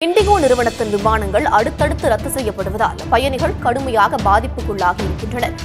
Indigo நிறுவனத்தின் விமானங்கள் அடுத்தடுத்து ரத்து செய்யப்படுவதால் பயணிகள் கடுமையாக பாதிப்புக்குள்ளாகி இருக்கின்றனர்.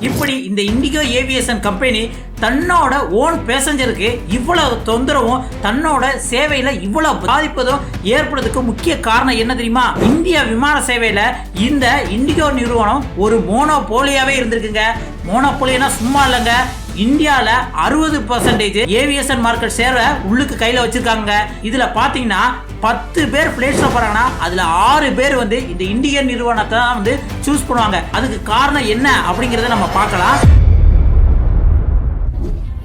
இப்படி இந்த இண்டிகோ ஏவியேஷன் கம்பெனி தன்னோட ஓன் பேசஞ்சருக்கு இவ்வளவு தொந்தரவும் தன்னோட சேவையில இவ்வளவு பாதிப்பதும் ஏற்படுறதுக்கு முக்கிய காரணம் என்ன தெரியுமா? இந்திய விமான சேவையில இந்த இண்டிகோ நிறுவனம் ஒரு மோனோபோலியாவே இருந்திருக்குங்க. மோனோபோலியனா சும்மா இல்லைங்க. இந்தியாவில் அறுபது பர்சன்டேஜ் ஏவியேஷன் மார்க்கெட் சேவை உள்ளுக்கு கையில் வச்சுருக்காங்க இதில் பார்த்தீங்கன்னா பத்து பேர் பிளேட்ஸில் போகிறாங்கன்னா அதில் ஆறு பேர் வந்து இந்த இந்தியன் நிறுவனத்தை தான் வந்து சூஸ் பண்ணுவாங்க. அதுக்கு காரணம் என்ன அப்படிங்கிறத நம்ம பார்க்கலாம்.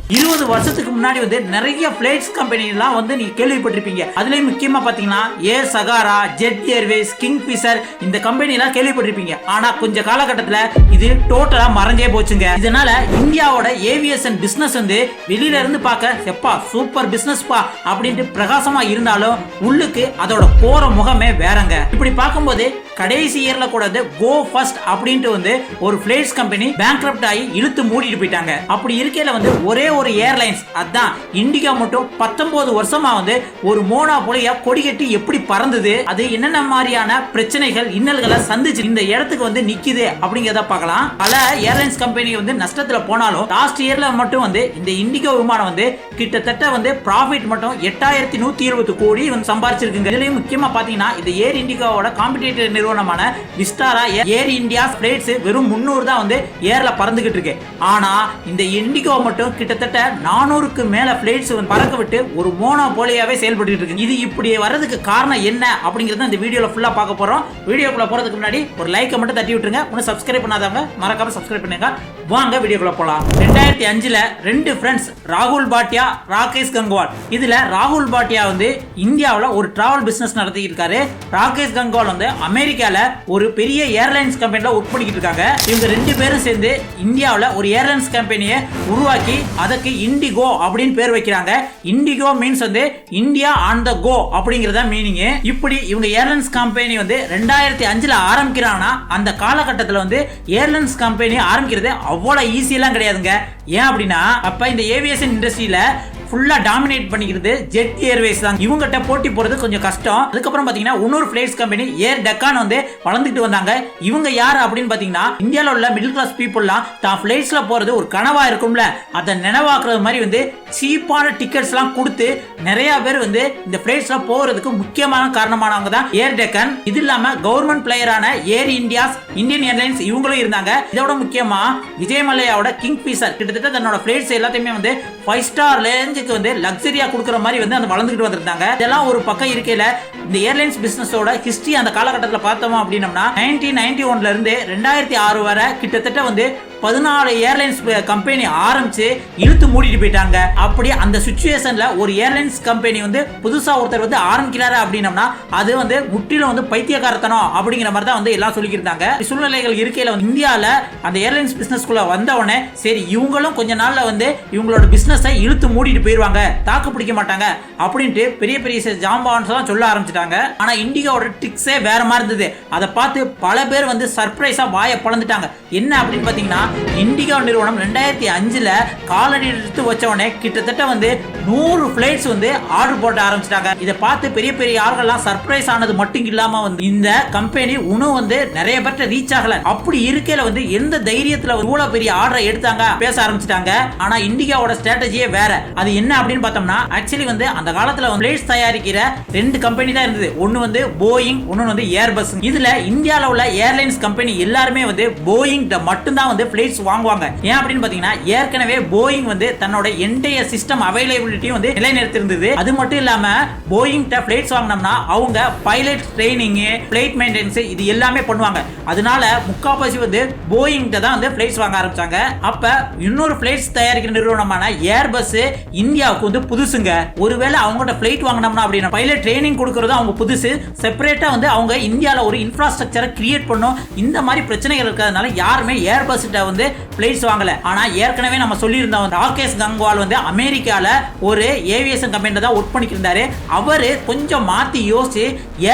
இருபது வருஷத்துக்கு முன்னாடி வந்து நிறைய பிளைட்ஸ் கம்பெனிலாம் வந்து நீங்க கேள்விப்பட்டிருப்பீங்க. அதுலயும் முக்கியமா பாத்தீங்கன்னா ஏ Sahara Jet Airways Kingfisher இந்த கம்பெனி எல்லாம் கேள்விப்பட்டிருப்பீங்க. ஆனா கொஞ்ச காலகட்டத்துல இது டோட்டலா மறைஞ்சே போச்சுங்க. இதனால இந்தியாவோட ஏவியேஷன் பிசினஸ் வந்து வெளியில இருந்து பார்க்க எப்பா சூப்பர் பிசினஸ் பா அப்படின்ட்டு பிரகாசமா இருந்தாலும் உள்ளுக்கு அதோட போற முகமே வேறங்க. இப்படி பார்க்கும்போது கடைசி இயர்ல கூட வந்து கோ ஃபர்ஸ்ட் அப்படின்ட்டு வந்து ஒரு பிளேட்ஸ் கம்பெனி பேங்க் ஆகி இழுத்து மூடிட்டு போயிட்டாங்க. அப்படி இருக்கையில வந்து ஒரே ஒரு ஏர்லைன்ஸ் அதான் இண்டிகா மட்டும் பத்தொன்பது வருஷமா வந்து ஒரு மோனா போலியா கொடி கட்டி எப்படி பறந்தது அது என்னென்ன மாதிரியான பிரச்சனைகள் இன்னல்களை சந்திச்சு இந்த இடத்துக்கு வந்து நிக்குது அப்படிங்கிறத பார்க்கலாம். பல ஏர்லைன்ஸ் கம்பெனி வந்து நஷ்டத்துல போனாலும் லாஸ்ட் இயர்ல மட்டும் வந்து இந்த இண்டிகா விமானம் வந்து கிட்டத்தட்ட வந்து ப்ராஃபிட் மட்டும் எட்டாயிரத்தி நூத்தி இருபது கோடி வந்து சம்பாரிச்சிருக்குங்க. இதுலயும் முக்கியமா பாத்தீங்கன்னா இந்த ஏர் இண்டிகாவோட காம்படிட்டர் நிறுவனமான விஸ்டாரா ஏர் இந்தியா பிளைட்ஸ் வெறும் முந்நூறு தான் வந்து ஏர்ல பறந்துகிட்டு இருக்கு. ஆனா இந்த இண்டிகோ மட்டும் கிட்டத்தட்ட நானூறுக்கு மேல பிளைட்ஸ் பறக்க விட்டு ஒரு மோனோ போலியாவே செயல்பட்டு இருக்கு. இது இப்படி வர்றதுக்கு காரணம் என்ன அப்படிங்கறத இந்த வீடியோல ஃபுல்லா பார்க்க போறோம். வீடியோக்குள்ள போறதுக்கு முன்னாடி ஒரு லைக்கை மட்டும் தட்டி விட்டுருங்க. இன்னும் சப்ஸ்கிரைப் பண்ணாதவங்க மறக்காம சப்ஸ்கிரைப் பண்ணுங்க வாங்க வீடியோக்குள்ள போகலாம் ரெண்டாயிரத்தி அஞ்சுல ரெண்டு ஃப்ரெண்ட்ஸ் ராகுல் பாட்டியா ராகேஷ் கங்குவால். இதுல ராகுல் பாட்டியா வந்து இந்தியாவில் ஒரு டிராவல் பிசினஸ் நடத்திட்டு இருக்காரு. ராகேஷ் கங்குவால் வந்து அமெரிக்கால ஒரு பெரிய ஏர்லைன்ஸ் கம்பெனில ஒர்க் பண்ணிக்கிட்டு இருக்காங்க. இவங்க ரெண்டு பேரும் சேர்ந்து இந்தியாவில் ஒரு ஏர்லைன்ஸ் கம்பெனியை உருவாக்கி அதுக்கு இண்டிகோ அப்படின்னு பேர் வைக்கிறாங்க. இண்டிகோ மீன்ஸ் வந்து இந்தியா ஆன் த கோ அப்படிங்கறத மீனிங் இப்படி இவங்க ஏர்லைன்ஸ் கம்பெனி வந்து ரெண்டாயிரத்தி அஞ்சுல ஆரம்பிக்கிறாங்கன்னா அந்த காலகட்டத்தில் வந்து ஏர்லைன்ஸ் கம்பெனி ஆரம்பிக்கிறது அவ்வளோ ஈஸியெல்லாம் கிடையாதுங்க. ஏன் அப்படின்னா அப்ப இந்த ஏவியேஷன் இண்டஸ்ட்ரியில ஃபுல்லா டாமினேட் பண்ணிக்கிறது ஜெட் ஏர்வேஸ் தான். இவங்ககிட்ட போட்டி போறது கொஞ்சம் கஷ்டம். அதுக்கப்புறம் பாத்தீங்கன்னா இன்னொரு பிளைட்ஸ் கம்பெனி ஏர் டெக்கான் வந்து வளர்ந்துட்டு வந்தாங்க. இவங்க யார் அப்படின்னு பாத்தீங்கன்னா இந்தியாவில் உள்ள மிடில் கிளாஸ் பீப்புள்லாம் தான் பிளைட்ஸ்ல போறது ஒரு கனவா இருக்கும்ல. அதை நினைவாக்குறது மாதிரி வந்து சீப்பான டிக்கெட்ஸ் எல்லாம் கொடுத்து நிறைய பேர் வந்து இந்த பிளைட்ஸ்ல போறதுக்கு முக்கியமான காரணமானவங்க தான் ஏர் டெக்கன் இது இல்லாம கவர்மெண்ட் பிளேயரான ஏர் இந்தியாஸ் இந்தியன் ஏர்லைன்ஸ் இவங்களும் இருந்தாங்க. இதோட முக்கியமா விஜய் கிங் பீசர் கிட்டத்தட்ட தன்னோட பிளைட்ஸ் எல்லாத்தையுமே வந்து ஃபைவ் ஸ்டார் ரேஞ்சுக்கு வந்து லக்ஸரியா கொடுக்குற மாதிரி வந்து அந்த வளர்ந்துகிட்டு வந்திருந்தாங்க. இதெல்லாம் ஒரு பக்கம் இருக்கையில இந்த ஏர்லைன்ஸ் பிசினஸோட ஹிஸ்டரி அந்த காலகட்டத்தில் பார்த்தோம் அப்படின்னம்னா நைன்டீன் நைன்டி ஒன்ல இருந்து ரெண்டாயிரத்தி ஆறு வரை கிட்டத்தட்ட வந்து பதினாலு ஏர்லைன்ஸ் கம்பெனி ஆரம்பிச்சு இழுத்து மூடிட்டு போயிட்டாங்க. அப்படி அந்த சுச்சுவேஷன்ல ஒரு ஏர்லைன்ஸ் கம்பெனி வந்து புதுசா ஒருத்தர் வந்து ஆரம்பிக்கிறாரு அப்படின்னம்னா அது வந்து முற்றிலும் வந்து பைத்தியக்காரத்தனம் அப்படிங்கிற மாதிரி தான் வந்து எல்லாம் சொல்லிக்கிருந்தாங்க. சூழ்நிலைகள் இருக்கையில வந்து இந்தியாவில் அந்த ஏர்லைன்ஸ் பிஸ்னஸ்குள்ளே வந்தவொடனே சரி இவங்களும் கொஞ்ச நாள்ல வந்து இவங்களோட பிசினஸை இழுத்து மூடிட்டு போயிருவாங்க. தாக்கு பிடிக்க மாட்டாங்க அப்படின்ட்டு பெரிய பெரிய ஜாம்பான்ஸ் எல்லாம் சொல்ல ஆரம்பிச்சிட்டாங்க. ஆனா இண்டிகாவோட ட்ரிக்ஸே வேற மாதிரி இருந்தது. அதை பார்த்து பல பேர் வந்து சர்ப்ரைஸா வாயை பழந்துட்டாங்க என்ன அப்படின்னு பாத்தீங்கன்னா இண்டிகோ நிறுவனம் ரெண்டாயிரத்தி அஞ்சில் காலடி எடுத்து வச்ச கிட்டத்தட்ட வந்து நூறு பிளைட்ஸ் வந்து ஆர்டர் போட ஆரம்பிச்சிட்டாங்க. இதை பார்த்து பெரிய பெரிய ஆள்கள்லாம் சர்ப்ரைஸ் ஆனது மட்டும் இல்லாமல் வந்து இந்த கம்பெனி உணவு வந்து நிறைய பேர்ட்ட ரீச் ஆகல. அப்படி இருக்கையில் வந்து எந்த தைரியத்தில் இவ்வளோ பெரிய ஆர்டரை எடுத்தாங்க? பேச ஆரம்பிச்சிட்டாங்க. ஆனா இண்டிகாவோட ஸ்ட்ராட்டஜியே வேற. அது என்ன அப்படின்னு பார்த்தோம்னா ஆக்சுவலி வந்து அந்த காலத்தில் வந்து பிளேட்ஸ் தயாரிக்கிற ரெண்டு கம்பெனி தான் இருந்தது. ஒன்று வந்து போயிங் ஒன்று வந்து ஏர்பஸ் இதில் இந்தியாவில் உள்ள ஏர்லைன்ஸ் கம்பெனி எல்லாருமே வந்து போயிங் மட்டும்தான் வந்து பிளேட்ஸ் வாங்குவாங்க. ஏன் அப்படின்னு பாத்தீங்கன்னா ஏற்கனவே போயிங் வந்து தன்னோட என்டைய சிஸ்டம் அவைலபிலிட்டியும் வந்து நிலைநிறுத்திருந்தது அது மட்டும் இல்லாம போயிங் பிளேட்ஸ் வாங்கினோம்னா அவங்க பைலட் ட்ரைனிங் பிளைட் மெயின்டெனன்ஸ் இது எல்லாமே பண்ணுவாங்க. அதனால முக்கால்வாசி வந்து போயிங் தான் வந்து பிளைட்ஸ் வாங்க ஆரம்பிச்சாங்க. அப்ப இன்னொரு பிளைட்ஸ் தயாரிக்கிற நிறுவனமான ஏர்பஸ் இந்தியாவுக்கு வந்து புதுசுங்க. ஒருவேளை அவங்களோட பிளைட் வாங்கினோம்னா அப்படின்னா பைலட் ட்ரைனிங் கொடுக்கறது அவங்க புதுசு. செப்பரேட்டா வந்து அவங்க இந்தியாவில் ஒரு இன்ஃப்ராஸ்ட்ரக்சரை கிரியேட் பண்ணும். இந்த மாதிரி பிரச்சனைகள் இருக்கிறதுனால யாருமே ஏர்பஸ் வந்து பிளைட்ஸ் வாங்கல. ஆனா ஏற்கனவே நம்ம சொல்லியிருந்தோம் ராகேஷ் கங்வால் வந்து அமெரிக்கால ஒரு ஏவியேஷன் கம்பெனியில் தான் ஒர்க் பண்ணிக்கிருந்தாரு அவர் அவரு கொஞ்சம் மாத்தி யோசிச்சு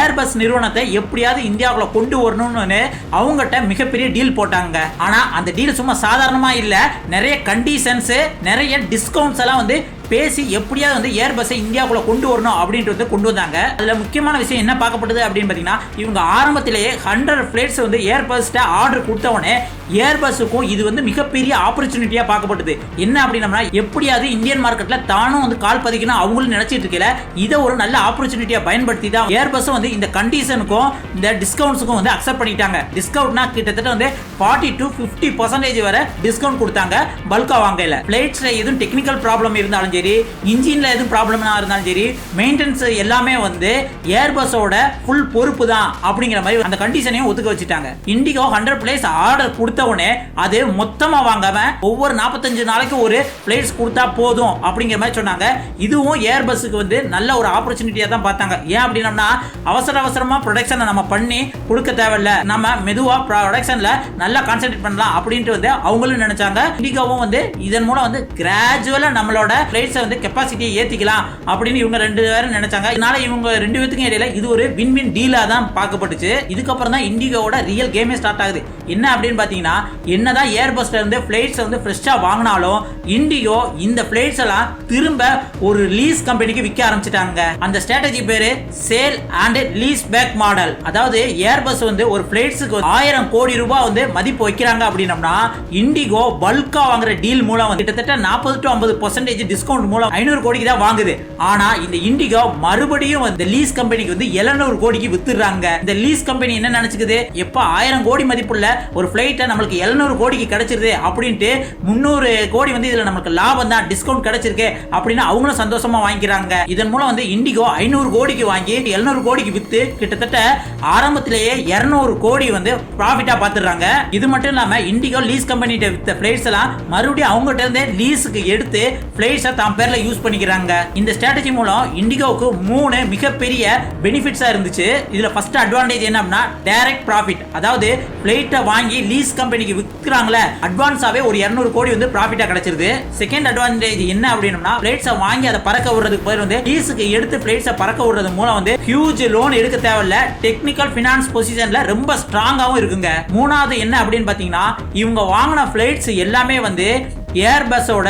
ஏர்பஸ் நிறுவனத்தை எப்படியாவது இந்தியாவுக்குள்ள கொண்டு வரணும்னு அவங்ககிட்ட மிகப்பெரிய டீல் போட்டாங்க. ஆனா அந்த டீல் சும்மா சாதாரணமா இல்ல. நிறைய கண்டிஷன்ஸ் நிறைய டிஸ்கவுண்ட்ஸ் எல்லாம் வந்து பேசி எப்படியாவது வந்து ஏர்பஸ்ஸை இந்தியாவுக்குள்ள கொண்டு வரணும் அப்படின்ட்டு வந்து கொண்டு வந்தாங்க. அதுல முக்கியமான விஷயம் என்ன பார்க்கப்படுது அப்படின்னு பார்த்தீங்கன்னா இவங்க ஆரம்பத்திலேயே ஹண்ட்ரட் ஃபிளைட்ஸ் வந்து ஏர்பஸ்ட்ட ஆர்டர் கொடுத்தவொடனே ஏர்பஸ்ஸுக்கும் இது வந்து மிகப்பெரிய ஆப்பர்ச்சுனிட்டியா பார்க்கப்பட்டது. என்ன அப்படின்னா எப்படியாவது இந்தியன் மார்க்கெட்ல தானும் வந்து கால் பதிக்கணும் அவங்களும் நினைச்சிட்டு இருக்கல இதை ஒரு நல்ல ஆப்பர்ச்சுனிட்டியா பயன்படுத்தி தான் ஏர்பஸ் வந்து இந்த கண்டிஷனுக்கும் இந்த டிஸ்கவுண்ட்ஸுக்கும் வந்து அக்செப்ட் பண்ணிட்டாங்க டிஸ்கவுண்ட்னா கிட்டத்தட்ட வந்து ஃபார்ட்டி டு ஃபிஃப்டி பர்சன்டேஜ் வரை டிஸ்கவுண்ட் கொடுத்தாங்க பல்காக வாங்கல ஃபிளைட்ஸ்ல எதுவும் டெக்னிக்கல் ப்ராப்ளம் இருந்தாலும் சரி இன்ஜினில் எதுவும் ப்ராப்ளம்னா இருந்தாலும் சரி மெயின்டெனன்ஸ் எல்லாமே வந்து ஏர்பஸோட ஃபுல் பொறுப்பு தான் அப்படிங்கிற மாதிரி அந்த கண்டிஷனையும் ஒதுக்க வச்சுட்டாங்க. இண்டிகோ ஹண்ட்ரட் பிளேஸ் ஆர்டர் கொடுத்த உடனே அது மொத்தமாக வாங்காம ஒவ்வொரு நாற்பத்தஞ்சு நாளைக்கு ஒரு பிளேட்ஸ் கொடுத்தா போதும் அப்படிங்கிற மாதிரி சொன்னாங்க. இதுவும் ஏர்பஸுக்கு வந்து நல்ல ஒரு ஆப்பர்ச்சுனிட்டியாக தான் பார்த்தாங்க. ஏன் அப்படின்னம்னா அவசர அவசரமாக ப்ரொடக்ஷனை நம்ம பண்ணி கொடுக்க தேவையில்ல. நம்ம மெதுவாக ப்ரொடக்ஷனில் நல்லா கான்சென்ட்ரேட் பண்ணலாம் அப்படின்ட்டு வந்து அவங்களும் நினைச்சாங்க. இண்டிகோவும் வந்து இதன் மூலம் வந்து கிராஜுவலாக நம்மளோட பிளேட்ஸை வந்து கெப்பாசிட்டியை ஏற்றிக்கலாம் அப்படின்னு இவங்க ரெண்டு பேரும் நினைச்சாங்க. இதனால இவங்க ரெண்டு பேத்துக்கும் இடையில இது ஒரு வின் வின் டீலா தான் பார்க்கப்பட்டுச்சு. இதுக்கப்புறம் தான் இண்டிகோவோட ரியல் கேமே ஸ்டார்ட் ஆகுது. என்ன அப்படின்னு பார்த்தீங்கன்னா என்னதான் ஏர்பஸ்ல இருந்து பிளைட்ஸ் வந்து ஃப்ரெஷ்ஷா வாங்கினாலும் இண்டிகோ இந்த பிளைட்ஸ் எல்லாம் திரும்ப ஒரு லீஸ் கம்பெனிக்கு விற்க ஆரம்பிச்சிட்டாங்க. அந்த ஸ்ட்ராட்டஜி பேரு sale and lease back model அதாவது ஏர்பஸ் வந்து ஒரு பிளைட்ஸுக்கு ஆயிரம் கோடி ரூபாய் வந்து மதிப்பு வைக்கிறாங்க அப்படின்னம்னா இண்டிகோ பல்கா வாங்குற டீல் மூலம் கிட்டத்தட்ட நாற்பது டு ஐம்பது பர்சன்டேஜ் டிஸ்கவுண்ட் மூலம் ஐநூறு கோடிக்கு தான் வாங்குது. ஆனா இந்த இண்டிகோ மறுபடியும் இந்த லீஸ் கம்பெனிக்கு வந்து 700 கோடிக்கு வித்துடுறாங்க. இந்த லீஸ் கம்பெனி என்ன நினைச்சுக்குது? எப்ப ஆயிரம் கோடி மதிப்புள்ள ஒரு பிளைட்டை நம்மளுக்கு 700 கோடிக்கு கிடைச்சிருது அப்படின்ட்டு முந்நூறு கோடி வந்து இதுல நமக்கு லாபம் தான் டிஸ்கவுண்ட் கிடைச்சிருக்கு அப்படின்னு அவங்களும் சந்தோஷமா வாங்கிக்கிறாங்க. இதன் மூலம் வந்து இண்டிகோ ஐநூறு கோடிக்கு வாங்கி 700 கோடிக்கு வித்து கிட்டத்தட்ட ஆரம்பத்திலேயே 200 கோடி வந்து ப்ராஃபிட்டா பாத்துறாங்க இது மட்டும் இல்லாம இண்டிகோ லீஸ் கம்பெனிகிட்ட வித்த பிளைட்ஸ் எல்லாம் மறுபடியும் அவங்ககிட்ட இருந்தே லீஸுக்கு எடுத்து பிளைட்ஸை தான் பேர்ல யூஸ் பண்ணிக்கிறாங்க. இந்த ஸ்ட்ராட்டஜி மூலம் இண்டிகோவுக்கு மூணு மிகப்பெரிய பெனிஃபிட்ஸா இருந்துச்சு. இதுல ஃபர்ஸ்ட் அட்வான்டேஜ் என்ன அப்படின்னா டைரக்ட் ப்ராஃபிட் அதாவது பிளைட்டை வாங்கி லீஸ் கம்பெனிக்கு விற்கிறாங்களே அட்வான்ஸாவே ஒரு 200 கோடி வந்து ப்ராஃபிட்டா கிடைச்சிருது. செகண்ட் அட்வான்டேஜ் என்ன அப்படின்னா பிளைட்ஸை வாங்கி அதை பறக்க விடுறதுக்கு பேர் வந்து லீஸுக்கு எடுத்து பிளைட்ஸை பறக்க விடுறது மூலம் வந்து ஹியூஜ் லோன் எடுக்க தேவையில்ல. டெக்னிக்கல் ஃபினான்ஸ் பொசிஷன்ல ரொம்ப ஸ்ட்ராங்காகவும் இருக்குங்க. மூணாவது என்ன அப்படின்னு பாத்தீங்கன்னா இவங்க வாங்கின பிளைட்ஸ் எல்லாமே வந்து ஏர்பஸோட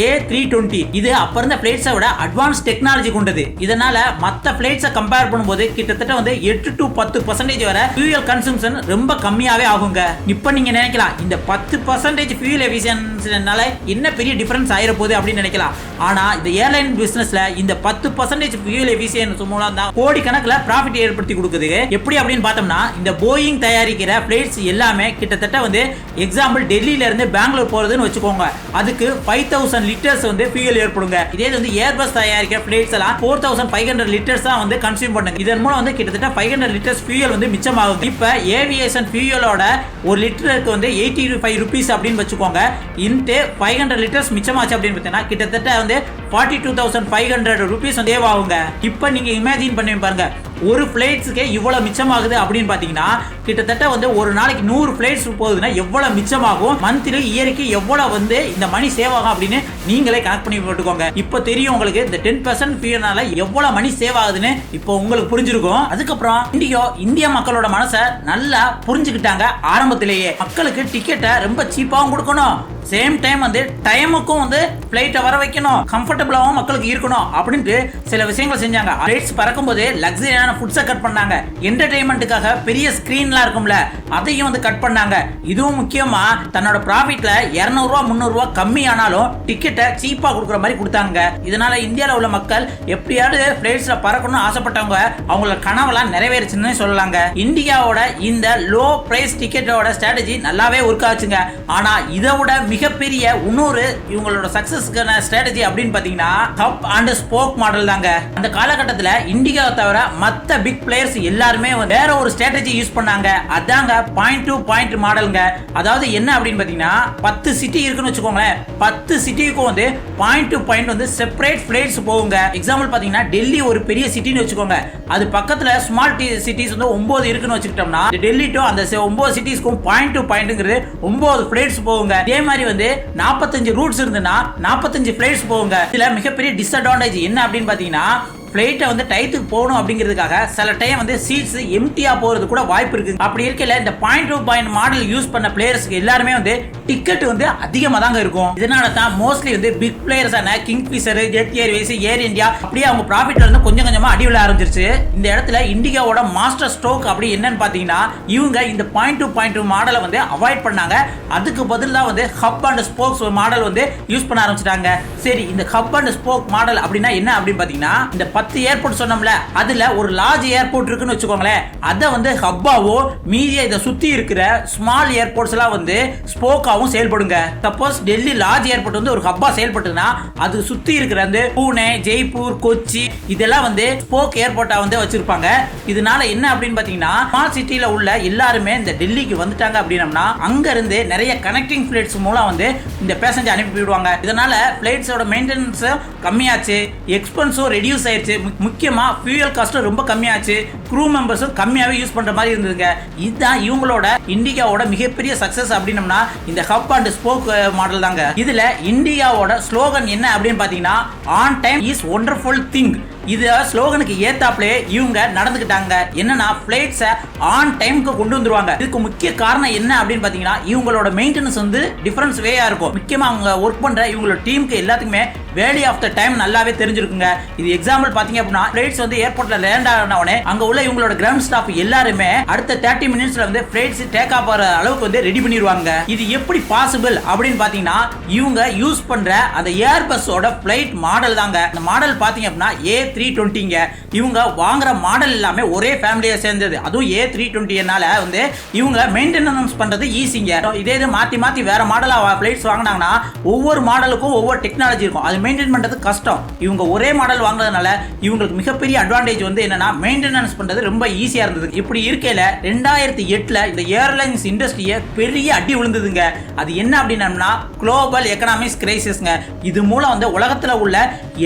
ஏ த்ரீ டுவெண்ட்டி இது அப்ப இருந்த பிளைட்ஸை விட அட்வான்ஸ் டெக்னாலஜி கொண்டது. இதனால மற்ற பிளைட்ஸை கம்பேர் பண்ணும்போது கிட்டத்தட்ட வந்து எட்டு டு பத்து பர்சன்டேஜ் வர ஃபியூயல் கன்சம்ஷன் ரொம்ப கம்மியாவே ஆகுங்க. இப்போ நீங்க நினைக்கலாம் இந்த பத்து பர்சன்டேஜ் ஃபியூயல் எஃபிஷியன்சினால என்ன பெரிய டிஃபரன்ஸ் ஆயிர போகுது அப்படின்னு நினைக்கலாம். ஆனா இந்த ஏர்லைன் பிசினஸ்ல இந்த பத்து பர்சன்டேஜ் ஃபியூயல் எஃபிஷியன்ஸ் மூலம் தான் கோடி கணக்குல ப்ராஃபிட் ஏற்படுத்தி கொடுக்குது. எப்படி அப்படின்னு பார்த்தோம்னா இந்த போயிங் தயாரிக்கிற பிளேட்ஸ் எல்லாமே கிட்டத்தட்ட வந்து எக்ஸாம்பிள் டெல்லியில இருந்து பெங்களூர் போறதுன்னு வச்சுக்கோங்க. அதுக்கு ஃபைவ் தௌசண்ட் லிட்டர்ஸ் வந்து ஃபியூயல் ஏற்படுங்க. இதே வந்து ஏர்பஸ் தயாரிக்கிற பிளேட்ஸ் எல்லாம் four thousand five hundred litres தான் வந்து கன்சியூம் பண்ணுங்க. இதன் மூலம் வந்து கிட்டத்தட்ட ஃபைவ் ஹண்ட்ரட் லிட்டர்ஸ் ஃபியூல் வந்து மிச்சமாகும் இப்போ ஏவியேஷன் ஃபியூலோட ஒரு லிட்டருக்கு வந்து எயிட்டி ஃபைவ் ருபீஸ் அப்படின்னு வச்சுக்கோங்க. இன்ட்டு ஃபைவ் ஹண்ட்ரட் லிட்டர்ஸ் மிச்சமாச்சு அப்படின்னு பார்த்தீங்கன்னா கிட்டத்தட்ட வந்து forty two thousand five hundred rupees வந்து ஆகுங்க இப்போ நீங்கள் இமேஜின் பண்ணி பாருங்க. ஒரு பிளேட்ஸுக்கே இவ்வளவு மிச்சமாகுது அப்படின்னு பார்த்தீங்கன்னா கிட்டத்தட்ட வந்து ஒரு நாளைக்கு நூறு பிளேட்ஸ் போகுதுன்னா எவ்வளவு மிச்சமாகும்? மந்த்லி இயருக்கு எவ்வளவு வந்து இந்த மணி சேவ் ஆகும் அப்படின்னு நீங்களே கனெக்ட் பண்ணி போட்டுக்கோங்க. இப்போ தெரியும் உங்களுக்கு இந்த டென் பர்சன்ட் ஃபீனால எவ்வளவு மணி சேவ் ஆகுதுன்னு இப்போ உங்களுக்கு புரிஞ்சிருக்கும். அதுக்கப்புறம் இந்தியோ இந்திய மக்களோட மனசை நல்லா புரிஞ்சுக்கிட்டாங்க ஆரம்பத்திலேயே. மக்களுக்கு டிக்கெட்டை ரொம்ப சீப்பாகவும் கொடுக்கணும். சேம் டைம் வந்து டைமுக்கும் வந்து ஃப்ளைட்டை வர வைக்கணும். கம்ஃபர்டபுளாகவும் மக்களுக்கு இருக்கணும் அப்படின்ட்டு சில விஷயங்கள் செஞ்சாங்க. ஃப்ளைட்ஸ் பறக்கும்போது லக்ஸரியான ஃபுட்ஸை கட் பண்ணாங்க. என்டர்டைன்மெண்ட்டுக்காக பெரிய ஸ்க்ரீன்லாம் இருக்கும்ல அதையும் வந்து கட் பண்ணாங்க. இதுவும் முக்கியமாக தன்னோட ப்ராஃபிட்டில் இரநூறுவா முந்நூறுரூவா கம்மி ஆனாலும் டிக்கெட்டை சீப்பாக கொடுக்குற மாதிரி கொடுத்தாங்க. இதனால் இந்தியாவில் உள்ள மக்கள் எப்படியாவது ஃப்ளைட்ஸில் பறக்கணும்னு ஆசைப்பட்டவங்க அவங்களோட கனவெல்லாம் நிறைவேறுச்சுன்னு சொல்லலாங்க. இந்தியாவோட இந்த லோ ப்ரைஸ் டிக்கெட்டோட ஸ்ட்ராட்டஜி நல்லாவே ஒர்க் ஆச்சுங்க. ஆனால் இதை விட மிகப்பெரிய இன்னொரு இவங்களோட சக்ஸஸ்க்கான ஸ்ட்ராட்டஜி அப்படின்னு பார்த்தீங்கன்னா ஹப் அண்ட் ஸ்போக் மாடல் தாங்க. அந்த காலகட்டத்தில் இண்டிகாவை தவிர மற்ற மற்ற பிக் பிளேயர்ஸ் எல்லாருமே வந்து வேற ஒரு ஸ்ட்ராட்டஜி யூஸ் பண்ணாங்க. அதாங்க பாயிண்ட் டு பாயிண்ட் மாடலுங்க அதாவது என்ன அப்படின்னு பார்த்தீங்கன்னா பத்து சிட்டி இருக்குன்னு வச்சுக்கோங்களேன். பத்து சிட்டிக்கும் வந்து பாயிண்ட் டு பாயிண்ட் வந்து செப்பரேட் பிளேட்ஸ் போகுங்க. எக்ஸாம்பிள் பார்த்தீங்கன்னா டெல்லி ஒரு பெரிய சிட்டின்னு வச்சுக்கோங்க. அது பக்கத்தில் ஸ்மால் சிட்டிஸ் வந்து ஒன்பது இருக்குன்னு வச்சுக்கிட்டோம்னா டெல்லி டு அந்த ஒம்பது ஒன்பது சிட்டிஸ்க்கும் பாயிண்ட் டு பாயிண்ட்ங்கிறது ஒன்பது பிளேட்ஸ் போகுங்க. இதே மாதிரி வந்து நாற்பத்தஞ்சு ரூட்ஸ் இருந்துன்னா நாற்பத்தஞ்சு பிளேட்ஸ் போகுங்க. இதில் மிகப்பெரிய டிஸ்அட்வான்டேஜ் என்ன அப்படின்னு பார்த்தீங்கன்னா ஃப்ளைட்டை வந்து டயத்துக்கு போகணும் அப்படிங்கிறதுக்காக சில டைம் வந்து சீட்ஸ் எம்டியாக போகிறது கூட வாய்ப்பு இருக்குது. அப்படி இருக்கல இந்த point to point model use பண்ண பிளேயர்ஸ்க்கு எல்லாருமே வந்து டிக்கெட் வந்து அதிகமாக தாங்க இருக்கும். இதனால தான் மோஸ்ட்லி வந்து big பிளேயர்ஸான Kingfisher Jet Airways Air India அப்படியே அவங்க ப்ராஃபிட்ல இருந்து கொஞ்சம் கொஞ்சமாக அடி விழ ஆரம்பிச்சிருச்சு. இந்த இடத்துல இண்டிகாவோட மாஸ்டர் ஸ்ட்ரோக் அப்படி என்னன்னு பார்த்தீங்கன்னா இவங்க இந்த பாயிண்ட் டூ பாயிண்ட் டூ மாடலை வந்து அவாய்ட் பண்ணாங்க. அதுக்கு பதிலாக வந்து ஹப் அண்ட் ஸ்போக்ஸ் மாடல் வந்து யூஸ் பண்ண ஆரம்பிச்சிட்டாங்க. சரி இந்த ஹப் அண்ட் ஸ்போக் மாடல் அப்படின்னா என்ன அப்படின்னு பார்த்தீங்கன்னா இந்த பத்து ஏர்போர்ட் சொன்னோம்ல அதில் ஒரு லார்ஜ் ஏர்போர்ட் இருக்குன்னு வச்சுக்கோங்களேன். அதை வந்து ஹப்பாவோ மீதிய இதை சுற்றி இருக்கிற ஸ்மால் ஏர்போர்ட்ஸ்லாம் வந்து ஸ்போக்காகவும் செயல்படுங்க. சப்போஸ் டெல்லி லார்ஜ் ஏர்போர்ட் வந்து ஒரு ஹப்பா செயல்பட்டுன்னா அது சுற்றி இருக்கிற வந்து பூனே ஜெய்ப்பூர் கொச்சி இதெல்லாம் வந்து ஸ்போக் ஏர்போர்ட்டாக வந்து வச்சுருப்பாங்க. இதனால என்ன அப்படின்னு பார்த்தீங்கன்னா ஸ்மால் சிட்டியில் உள்ள எல்லாருமே இந்த டெல்லிக்கு வந்துட்டாங்க அப்படின்னம்னா அங்கேருந்து நிறைய கனெக்டிங் ஃப்ளைட்ஸ் மூலம் வந்து இந்த பேசஞ்சர் அனுப்பி விடுவாங்க இதனால ஃப்ளைட்ஸோட மெயின்டெனன்ஸும் கம்மியாச்சு எக்ஸ்பென்ஸும் ரெடியூஸ் ஆயிடுச்சு மு- முக்கியமாக ஃபியூயல் காஸ்ட்டும் ரொம்ப கம்மியாச்சு. க்ரூ மெம்பர்ஸும் கம்மியாகவே யூஸ் பண்ணுற மாதிரி இருந்ததுங்க. இதுதான் இவங்களோட இண்டிகாவோட மிகப்பெரிய சக்ஸஸ் அப்படின்னம்னா இந்த ஹப் அண்ட் ஸ்போக் மாடல் தாங்க. இதில் இந்தியாவோட ஸ்லோகன் என்ன அப்படின்னு பார்த்தீங்கன்னா on time is wonderful thing இது ஸ்லோகனுக்கு ஏத்தாப்லே இவங்க நடந்துக்கிட்டாங்க. என்னன்னா பிளைட்ஸை ஆன் டைம்க்கு கொண்டு வந்துருவாங்க. இதுக்கு முக்கிய காரணம் என்ன அப்படின்னு பாத்தீங்கன்னா இவங்களோட மெயின்டெனன்ஸ் வந்து டிஃபரன்ஸ் வேயா இருக்கும். முக்கியமா அவங்க ஒர்க் பண்ற இவங்களோட டீமுக்கு எல்லாத்துக்குமே வேலி ஆஃப் த டைம் நல்லாவே தெரிஞ்சிருக்குங்க. இது எக்ஸாம்பிள் பாத்தீங்க அப்படின்னா ஃபிளைட்ஸ் வந்து ஏர்போர்ட்ல லேண்ட் ஆன உடனே அங்க உள்ள இவங்களோட கிரவுண்ட் ஸ்டாஃப் எல்லாருமே அடுத்த தேர்ட்டி மினிட்ஸ்ல வந்து ஃபிளைட்ஸ் டேக் ஆஃப் ஆகிற அளவுக்கு வந்து ரெடி பண்ணிடுவாங்க. இது எப்படி பாசிபிள் அப்படின்னு பாத்தீங்கன்னா இவங்க யூஸ் பண்ற அந்த ஏர் பஸ்ஸோட ஃபிளைட் மாடல் தாங்க. அந்த மாடல் பாத்தீங்க அப்படின்னா ஏ த்ரீ டுவெண்ட்டிங்க இவங்க வாங்குற மாடல் எல்லாமே ஒரே ஃபேமிலியை சேர்ந்தது. அதுவும் ஏ த்ரீ டுவெண்ட்டினால வந்து இவங்க மெயின்டெனன்ஸ் பண்றது ஈஸிங்க இதே இது மாத்தி மாத்தி வேற மாடலா ஃபிளைட்ஸ் வாங்கினாங்கன்னா ஒவ்வொரு மாடலுக்கும் ஒவ்வொரு டெக்னாலஜி இருக்கும். அது மெயின்டைன் பண்றது கஷ்டம். இவங்க ஒரே மாடல் வாங்குறதுனால இவங்களுக்கு மிகப்பெரிய அட்வான்டேஜ் வந்து என்னன்னா மெயின்டெனன்ஸ் பண்றது ரொம்ப ஈஸியா இருந்தது. இப்படி இருக்கையில ரெண்டாயிரத்தி எட்டுல இந்த ஏர்லைன்ஸ் இண்டஸ்ட்ரியை பெரிய அடி விழுந்ததுங்க. அது என்ன அப்படின்னம்னா குளோபல் எக்கனாமிக்ஸ் கிரைசிஸ்ங்க இது மூலம் வந்து உலகத்துல உள்ள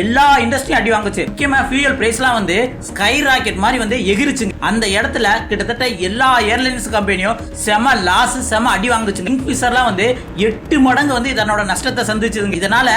எல்லா இண்டஸ்ட்ரியும் அடி வாங்குச்சு. முக்கியமா ஃபியூயல் ப்ரைஸ்லாம் வந்து ஸ்கை ராக்கெட் மாதிரி வந்து எகிரிச்சுங்க. அந்த இடத்துல கிட்டத்தட்ட எல்லா ஏர்லைன்ஸ் கம்பெனியும் செம லாஸ் செம அடி வாங்குச்சு கிங்ஃபிஷர்லாம் வந்து எட்டு மடங்கு வந்து இதனோட நஷ்டத்தை சந்திச்சதுங்க. இதனால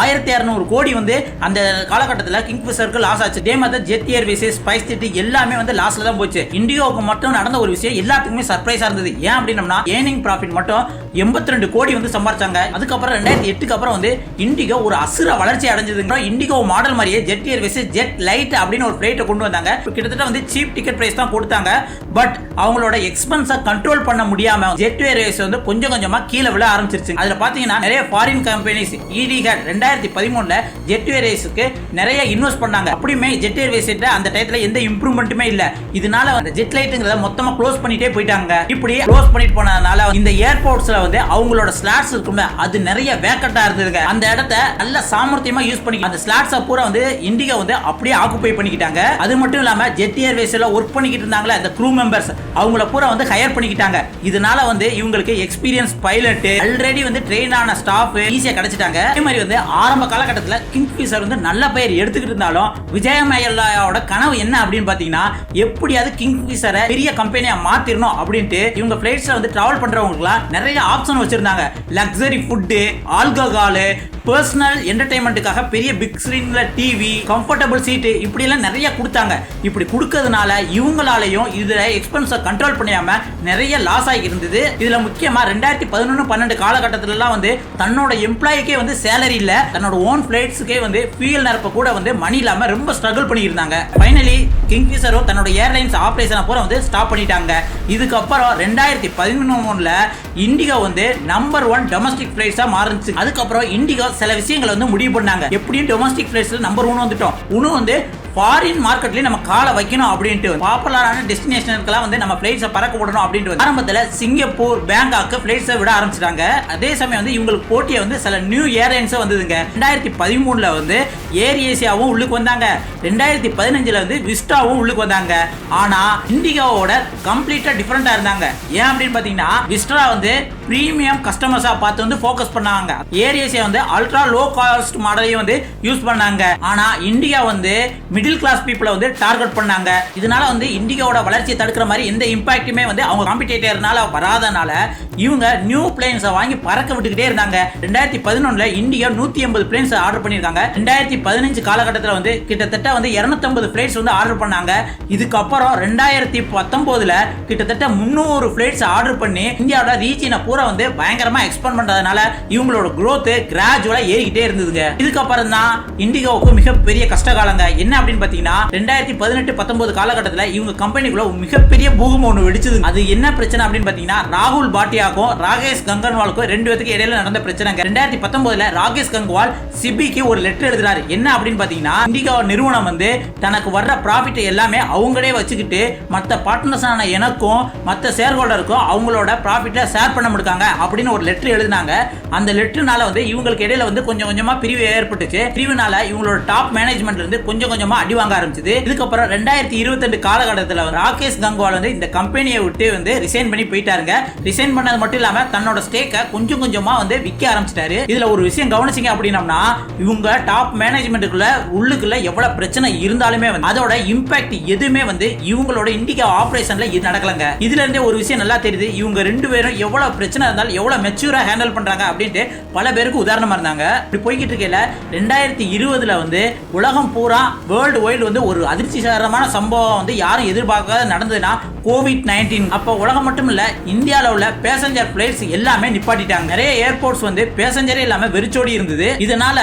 ஆயிரத்தி இரநூறு கோடி வந்து அந்த காலகட்டத்தில் கிங்ஃபிஷருக்கு லாஸ் ஆச்சு. இதே மாதிரி ஜெட் ஏர்வேஸ் ஸ்பைஸ் ஜெட் எல்லாமே வந்து லாஸ்ல தான் போச்சு. இந்தியாவுக்கு மட்டும் நடந்த ஒரு விஷயம் எல்லாத்துக்குமே சர்ப்ரைஸா இருந்தது. ஏன் அப்படின்னம்னா ஏர்னிங் ப்ராஃபிட் மட்டும் 82 கோடி வந்து சம்பாரிச்சாங்க. அதுக்கப்புறம் ரெண்டாயிரத்தி எட்டுக்கு அப்புறம் வந்து இண்டிகோ ஒரு அசுர வளர்ச்சி அடைஞ்சதுங்க இண்டிகோ மாடல் மாதிரியே ஜெட் ஏர்வேஸ் ஜெட் லைட் அப்படின்னு ஒரு ஃபிளைட்டை கொண்டு வந்தாங்க. கிட்டத்தட்ட வந்து சீப் டிக்கெட் பிரைஸ் தான் கொடுத்தாங்க. பட் அவங்களோட எக்ஸ்பென்ஸை கண்ட்ரோல் பண்ண முடியாம ஜெட் ஏர்வேஸ் வந்து கொஞ்சம் கொஞ்சமா கீழே விழ ஆரம்பிச்சிருச்சு. அதுல பாத்தீங்கன்னா நிறைய ஃபாரின் கம்பெனிஸ் இடிகட் ரெண்டாயிரத்தி பதிமூணு பதிமூணுல ஜெட் ஏர்வேஸுக்கு நிறைய இன்வெஸ்ட் பண்ணாங்க. அப்படியுமே ஜெட் ஏர்வேஸ் அந்த டயத்துல எந்த இம்ப்ரூவ்மெண்ட்டுமே இல்ல. இதனால அந்த ஜெட் லைட்டுங்கிறத மொத்தமா க்ளோஸ் பண்ணிட்டே போயிட்டாங்க. இப்படி க்ளோஸ் பண்ணிட்டு போனதுனால இந்த ஏர்போர்ட்ஸ்ல வந்து அவங்களோட ஸ்லாட்ஸ் இருக்கும்ல அது நிறைய வேக்கட்டா இருந்ததுங்க அந்த இடத்த நல்ல சாமர்த்தியமா யூஸ் பண்ணி அந்த ஸ்லாட்ஸை பூரா வந்து இண்டிகா வந்து அப்படியே ஆக்குபை பண்ணிக்கிட்டாங்க. அது மட்டும் இல்லாம ஜெட் ஏர்வேஸ்ல ஒர்க் பண்ணிக்கிட்டு இருந்தாங்களே அந்த க்ரூ மெம்பர்ஸ் அவங்கள பூரா வந்து ஹையர் பண்ணிக்கிட்டாங்க. இதனால வந்து இவங்களுக்கு எக்ஸ்பீரியன்ஸ் பைலட் ஆல்ரெடி வந்து ட்ரெயின் ஆன ஸ்டாஃப் ஈஸியா கிடைச்சிட்டாங்க. அதே மாதிரி வந்து ஆரம்ப காலகட்டத்தில் கிங்ஃபிஷர் வந்து நல்ல பெயர் எடுத்துக்கிட்டு இருந்தாலும் விஜயமேலாவோட கனவு என்ன அப்படின்னு பார்த்தீங்கன்னா எப்படியாவது கிங்ஃபிஷரை பெரிய கம்பெனியாக மாற்றிடணும் அப்படின்ட்டு இவங்க ஃப்ளைட்ஸில் வந்து ட்ராவல் பண்ணுறவங்களுக்குலாம் நிறைய ஆப்ஷன் வச்சுருந்தாங்க. லக்ஸரி ஃபுட்டு ஆல்கஹாலு பர்சனல் என்டர்டைன்மெண்ட்டுக்காக பெரிய பிக் ஸ்க்ரீன்ல டிவி கம்ஃபர்டபுள் சீட்டு இப்படிலாம் நிறைய கொடுத்தாங்க. இப்படி கொடுக்கறதுனால இவங்களாலையும் இதுல எக்ஸ்பென்ஸை கண்ட்ரோல் பண்ணியாம நிறைய லாஸ் ஆகி இருந்தது. இதுல முக்கியமா ரெண்டாயிரத்தி பதினொன்று பன்னெண்டு காலகட்டத்திலலாம் வந்து தன்னோட எம்ப்ளாய்க்கே வந்து சேலரி இல்லை தன்னோட ஓன் ஃப்ளைட்ஸுக்கே வந்து ஃபியூல் நிரப்ப கூட வந்து மணி இல்லாம ரொம்ப ஸ்ட்ரகிள் பண்ணியிருந்தாங்க. ஃபைனலி கிங்ஃபிஷரும் தன்னோட ஏர்லைன்ஸ் ஆப்ரேஷனை பூரா வந்து ஸ்டாப் பண்ணிட்டாங்க. இதுக்கப்புறம் ரெண்டாயிரத்தி பதினொன்னுல இண்டிகா வந்து நம்பர் ஒன் டொமஸ்டிக் பிளைட்ஸா மாறுச்சு. அதுக்கப்புறம் இண்டிகா சில விஷயங்களை வந்து முடிவு பண்ணாங்க. எப்படியும் டொமஸ்டிக் ஃபிளைட்ஸ்ல நம்பர் ஒன் வந்துட்டோம். இன்னும் வந்து ஃபாரின் மார்க்கெட்லேயும் நம்ம காலை வைக்கணும் அப்படின்ட்டு பாப்புலரான டெஸ்டினேஷனுக்கெல்லாம் வந்து நம்ம ஃப்ளைட்ஸை பறக்க விடணும் அப்படின்ட்டு ஆரம்பத்தில் சிங்கப்பூர் பேங்காக்கு ஃப்ளைட்ஸை விட ஆரம்பிச்சிட்டாங்க. அதே சமயம் வந்து இவங்களுக்கு போட்டியை வந்து சில நியூ ஏர்லைன்ஸும் வந்ததுங்க. ரெண்டாயிரத்தி பதிமூணில் வந்து ஏர் ஏசியாவும் உள்ளுக்கு வந்தாங்க. ரெண்டாயிரத்தி பதினஞ்சில் வந்து விஸ்டாவும் உள்ளுக்கு வந்தாங்க. ஆனால் இண்டிகாவோட கம்ப்ளீட்டாக டிஃப்ரெண்ட்டாக இருந்தாங்க. ஏன் அப்படின்னு பார்த்தீங்கன்னா விஸ்டா வந்து ப்ரீமியம் கஸ்டமர்ஸாக பார்த்து வந்து ஃபோக்கஸ் பண்ணாங்க. ஏரியஸை வந்து அல்ட்ரா லோ காஸ்ட் மாடலையும் வந்து யூஸ் பண்ணாங்க. ஆனால் இந்தியா வந்து மிடில் கிளாஸ் பீப்புளை வந்து டார்கெட் பண்ணாங்க. இதனால வந்து இந்தியாவோட வளர்ச்சியை தடுக்கிற மாதிரி எந்த இம்பாக்ட்டுமே வந்து அவங்க காம்படிட்டர்னால வராதனால இவங்க நியூ பிளேன்ஸை வாங்கி பறக்க விட்டுக்கிட்டே இருந்தாங்க. ரெண்டாயிரத்தி பதினொன்றில் இந்தியா நூற்றி ஐம்பது பிளேன்ஸ் ஆர்டர் பண்ணியிருக்காங்க. ரெண்டாயிரத்தி பதினஞ்சு காலகட்டத்தில் வந்து கிட்டத்தட்ட வந்து இரநூத்தம்பது பிளேட்ஸ் வந்து ஆர்டர் பண்ணாங்க. இதுக்கப்புறம் ரெண்டாயிரத்தி பத்தொம்போதில் கிட்டத்தட்ட முந்நூறு பிளைட்ஸ் ஆர்டர் பண்ணி இந்தியாவோட ரீஜினை பூரா வந்து பயங்கரமா எக்ஸ்பேண்ட் பண்றதுனால இவங்களோட growth கிராஜுவலா ஏறிக்கிட்டே இருந்ததுங்க. இதுக்கப்புறம் தான் இண்டிகோவுக்கு மிகப்பெரிய கஷ்ட காலங்க. என்ன அப்படின்னு பாத்தீங்கன்னா ரெண்டாயிரத்தி பதினெட்டு பத்தொன்பது காலகட்டத்தில் இவங்க கம்பெனிக்குள்ள மிகப்பெரிய பூகம் ஒன்று வெடிச்சது அது என்ன பிரச்சனை அப்படின்னு பாத்தீங்கன்னா ராகுல் பாட்டியாக்கும் ராகேஷ் கங்கன்வாலுக்கும் ரெண்டு பேத்துக்கு இடையில நடந்த பிரச்சனைங்க. ரெண்டாயிரத்தி பத்தொன்பதுல ராகேஷ் கங்கவால் சிபிக்கு ஒரு லெட்டர் எழுதுறாரு. என்ன அப்படின்னு பாத்தீங்கன்னா இண்டிகோ நிறுவனம் வந்து தனக்கு வர்ற ப்ராஃபிட் எல்லாமே அவங்களே வச்சுக்கிட்டு மற்ற பார்ட்னர்ஸான எனக்கும் மற்ற ஷேர் ஹோல்டருக்கும் அவங்களோட ப்ராஃபிட்டை ஷேர் பண்ண முடியும் கொடுத்துருக்காங்க அப்படின்னு ஒரு லெட்ரு எழுதினாங்க. அந்த லெட்டர்னால வந்து இவங்களுக்கு இடையில வந்து கொஞ்சம் கொஞ்சமா பிரிவு ஏற்பட்டுச்சு. பிரிவுனால இவங்களோட டாப் மேனேஜ்மெண்ட்ல இருந்து கொஞ்சம் கொஞ்சமா அடி வாங்க ஆரம்பிச்சது. இதுக்கப்புறம் ரெண்டாயிரத்தி இருபத்தி காலகட்டத்தில் ராகேஷ் கங்குவால் வந்து இந்த கம்பெனியை விட்டு வந்து ரிசைன் பண்ணி போயிட்டாருங்க. ரிசைன் பண்ணது மட்டும் இல்லாம தன்னோட ஸ்டேக்கை கொஞ்சம் கொஞ்சமா வந்து விற்க ஆரம்பிச்சிட்டாரு. இதுல ஒரு விஷயம் கவனிச்சிங்க அப்படின்னம்னா இவங்க டாப் மேனேஜ்மெண்ட்டுக்குள்ள உள்ளுக்குள்ள எவ்வளவு பிரச்சனை இருந்தாலுமே வந்து அதோட இம்பாக்ட் எதுவுமே வந்து இவங்களோட இண்டிகா ஆபரேஷன்ல இது நடக்கலங்க. இதுல இருந்தே ஒரு விஷயம் நல்லா தெரியுது. இவங்க ரெண்டு பேரும் எவ்வளவு பிரச்சனை இருந்தாலும் எவ்வளவு மெச்சூரா ஹேண்டில் பண்றாங்க அப்படின்ட்டு பல பேருக்கு உதாரணமா இருந்தாங்க. இப்படி போய்கிட்டு இருக்கையில ரெண்டாயிரத்தி இருபதுல வந்து உலகம் பூரா வேர்ல்டு வைடு வந்து ஒரு அதிர்ச்சிகரமான சம்பவம் வந்து யாரும் எதிர்பார்க்காத நடந்ததுன்னா கோவிட் நைன்டீன் அப்போ உலகம் மட்டும் இல்ல இந்தியாவில் உள்ள பேசஞ்சர் பிளைட்ஸ் எல்லாமே நிப்பாட்டிட்டாங்க. நிறைய ஏர்போர்ட்ஸ் வந்து பேசஞ்சரே இல்லாம வெறிச்சோடி இருந்தது. இதனால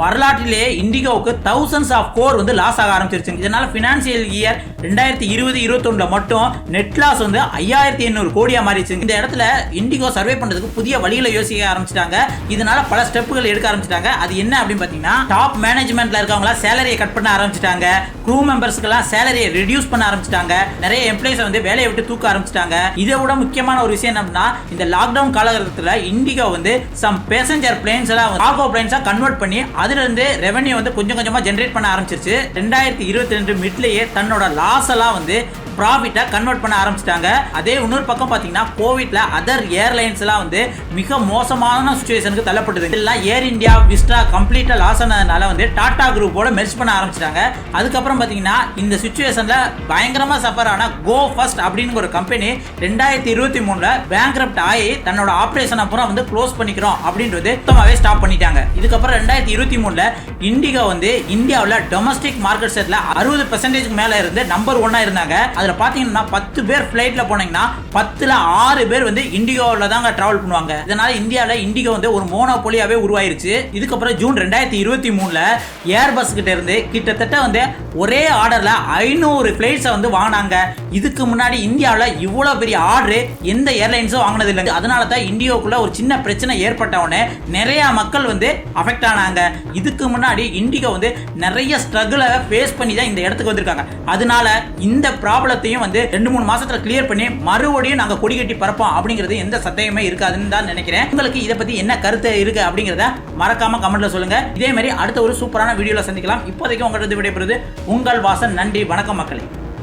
வரலாற்றிலே இண்டிகோவுக்கு தௌசண்ட்ஸ் ஆஃப் கோர் வந்து லாஸ் ஆக ஆரம்பிச்சிருச்சு இதனால பினான்சியல் இயர் ரெண்டாயிரத்தி இருபது இருபத்தொன்னுல மட்டும் நெட் லாஸ் வந்து ஐயாயிரத்தி எண்ணூறு கோடியா மாறிச்சு இந்த இடத்துல இண்டிகோ சர்வே பண்றதுக்கு புதிய வழிகளை யோசிக்க ஆரம்பிச்சிட்டாங்க. இதனால பல ஸ்டெப்புகள் எடுக்க ஆரம்பிச்சிட்டாங்க. அது என்ன அப்படின்னு பாத்தீங்கன்னா டாப் மேனேஜ்மெண்ட்ல இருக்கவங்களா சேலரியை கட் பண்ண ஆரம்பிச்சிட்டாங்க. க்ரூ மெம்பர்ஸ்க்கெல்லாம் சேலரியை ரெடியூஸ் பண்ண ஆரம்பிச்சிட்டாங்க. நிறைய எம்ப்ளாயிஸ் வந்து வேலையை விட்டு தூக்க ஆரம்பிச்சிட்டாங்க. இதை விட முக்கியமான ஒரு விஷயம் என்னன்னா இந்த லாக்டவுன் காலகட்டத்தில் இண்டிகோ வந்து சம் பேசஞ்சர் பிளேன்ஸ் எல்லாம் கார்கோ பிளேன்ஸாக கன்வெர்ட் பண்ணி அதுல இருந்து ரெவன்யூ வந்து கொஞ்சம் கொஞ்சமாக ஜென்ரேட் பண்ண ஆரம்பிச்சிருச்சு. ரெண்டாயிரத்தி இருபத்தி ரெண்டு மிட்லேயே தன்னோட லாஸ் எல்லாம் வந்து ப்ராஃபிட்டை கன்வெர்ட் பண்ண ஆரம்பிச்சிட்டாங்க. அதே இன்னொரு பக்கம் பார்த்தீங்கன்னா கோவிட்ல அதர் ஏர்லைன்ஸ்லாம் வந்து மிக மோசமான சுச்சுவேஷனுக்கு தள்ளப்பட்டது எல்லாம் ஏர் இந்தியா விஸ்டா கம்ப்ளீட்டாக லாஸ் ஆனதுனால வந்து டாடா குரூப்போட மெர்ஜ் பண்ண ஆரம்பிச்சிட்டாங்க. அதுக்கப்புறம் பார்த்தீங்கன்னா இந்த சுச்சுவேஷனில் பயங்கரமாக சஃபர் ஆன கோ ஃபர்ஸ்ட் அப்படின்னு ஒரு கம்பெனி ரெண்டாயிரத்தி இருபத்தி மூணில் பேங்க் ஆகி தன்னோட ஆப்ரேஷன் அப்புறம் வந்து க்ளோஸ் பண்ணிக்கிறோம் அப்படின்றது சுத்தமாகவே ஸ்டாப் பண்ணிட்டாங்க. இதுக்கப்புறம் ரெண்டாயிரத்தி இருபத்தி மூணில் இண்டிகோ வந்து இந்தியாவில் டொமஸ்டிக் மார்க்கெட் செட்டில் அறுபது பெர்சன்டேஜ்க்கு மேலே இருந்து நம்பர் ஒன்னாக இருந்தாங்க. அது அதில் பார்த்தீங்கன்னா பத்து பேர் ஃப்ளைட்டில் போனீங்கன்னா பத்தில் ஆறு பேர் வந்து இண்டிகோவில் தாங்க ட்ராவல் பண்ணுவாங்க. இதனால் இந்தியாவில் இண்டிகோ வந்து ஒரு மோனோபோலியாகவே உருவாயிருச்சு. இதுக்கப்புறம் ஜூன் ரெண்டாயிரத்தி இருபத்தி மூணில் ஏர்பஸ் கிட்ட இருந்து கிட்டத்தட்ட வந்து ஒரே ஆர்டரில் ஐநூறு ஃப்ளைட்ஸை வந்து வாங்கினாங்க. இதுக்கு முன்னாடி இந்தியாவில் இவ்வளோ பெரிய ஆர்டரு எந்த ஏர்லைன்ஸும் வாங்கினது இல்லை அதனால தான் இண்டியோக்குள்ளே ஒரு சின்ன பிரச்சனை ஏற்பட்ட நிறையா மக்கள் வந்து அஃபெக்ட் ஆனாங்க. இதுக்கு முன்னாடி இண்டிகோ வந்து நிறைய ஸ்ட்ரகிளை ஃபேஸ் பண்ணி தான் இந்த இடத்துக்கு வந்திருக்காங்க. அதனால இந்த ப்ராப்ளம் எல்லாத்தையும் வந்து ரெண்டு மூணு மாசத்துல கிளியர் பண்ணி மறுபடியும் நாங்கள் கொடி கட்டி பறப்போம் அப்படிங்கிறது எந்த சந்தேகமே இருக்காதுன்னு தான் நினைக்கிறேன். உங்களுக்கு இதை பத்தி என்ன கருத்து இருக்கு அப்படிங்கிறத மறக்காம கமெண்ட்ல சொல்லுங்க. இதே மாதிரி அடுத்த ஒரு சூப்பரான வீடியோல சந்திக்கலாம். இப்போதைக்கு உங்கள்கிட்ட விடைபெறுது உங்கள் வாசன். நன்றி. வணக்கம் மக்களே.